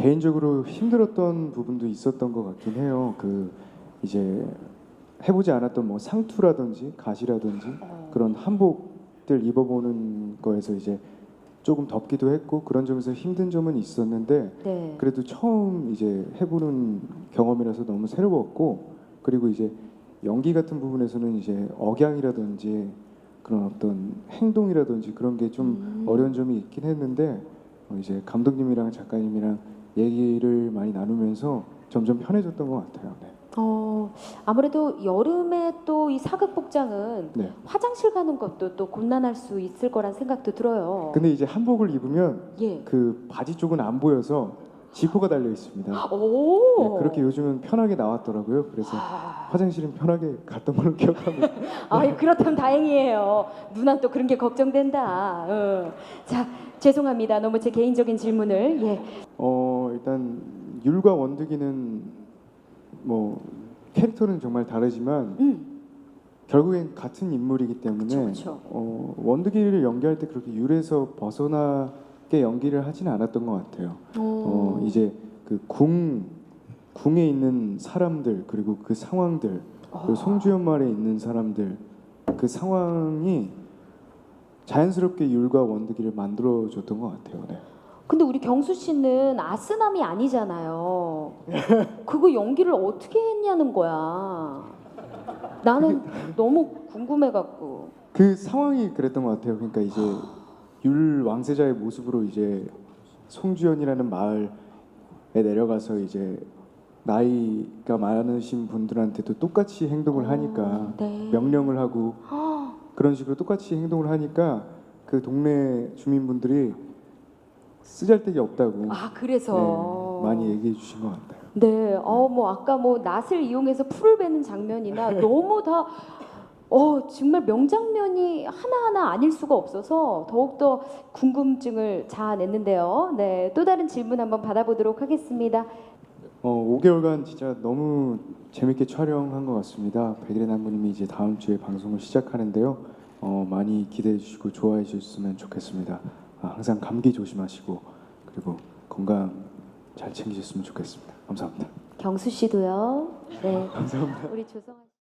개인적으로 힘들었던 부분도 있었던 것 같긴 해요. 그 이제 해보지 않았던 뭐 상투라든지 가시라든지 그런 한복들 입어보는 거에서 이제 조금 덥기도 했고 그런 점에서 힘든 점은 있었는데 네. 그래도 처음 이제 해보는 경험이라서 너무 새로웠고 그리고 이제 연기 같은 부분에서는 이제 억양이라든지 그런 어떤 행동이라든지 그런 게좀 음. 어려운 점이 있긴 했는데 어, 이제 감독님이랑 작가님이랑 얘기를 많이 나누면서 점점 편해졌던 것 같아요. 네. 어, 아무래도 여름에 또 이 사극 복장은 네. 화장실 가는 것도 또 곤란할 수 있을 거란 생각도 들어요. 근데 이제 한복을 입으면 예. 그 바지 쪽은 안 보여서 지퍼가 달려 있습니다. 오. 네, 그렇게 요즘은 편하게 나왔더라고요. 그래서 아, 화장실은 편하게 갔던 걸로 기억합니다. 아이, 그렇다면 다행이에요. 누난 또 그런 게 걱정된다. 어. 자, 죄송합니다. 너무 제 개인적인 질문을. 예. 어 일단 율과 원득이는 뭐 캐릭터는 정말 다르지만 음. 결국엔 같은 인물이기 때문에 그쵸, 그쵸. 어, 원득이를 연기할 때 그렇게 율에서 벗어나 게 연기를 하지는 않았던 것 같아요. 어, 오. 이제 그 궁 궁에 있는 사람들 그리고 그 상황들 그리고 송주연 말에 있는 사람들 그 상황이 자연스럽게 율과 원득이를 만들어 줬던 것 같아요. 네. 근데 우리 경수 씨는 아스남이 아니잖아요. 그거 연기를 어떻게 했냐는 거야. 나는 너무 궁금해 갖고. 그 상황이 그랬던 것 같아요. 그러니까 이제 율 왕세자의 모습으로 이제 송주연이라는 마을에 내려가서 이제 나이가 많으신 분들한테도 똑같이 행동을 하니까 네. 명령을 하고 아, 그런 식으로 똑같이 행동을 하니까 그 동네 주민분들이 쓰잘데기 없다고 아 그래서 네, 많이 얘기해 주신 것 같아요. 네, 어 뭐 아까 뭐 낫을 이용해서 풀을 베는 장면이나 너무 다 어, 정말 명장면이 하나하나 아닐 수가 없어서 더욱더 궁금증을 자아냈는데요. 네, 또 다른 질문 한번 받아보도록 하겠습니다. 어, 5개월간 진짜 너무 재밌게 촬영한 것 같습니다. 백일의 남부님이 이제 다음 주에 방송을 시작하는데요. 어, 많이 기대해 주시고 좋아해 주셨으면 좋겠습니다. 아, 항상 감기 조심하시고 그리고 건강 잘 챙기셨으면 좋겠습니다. 감사합니다. 경수 씨도요. 네, 감사합니다. 우리 조성아.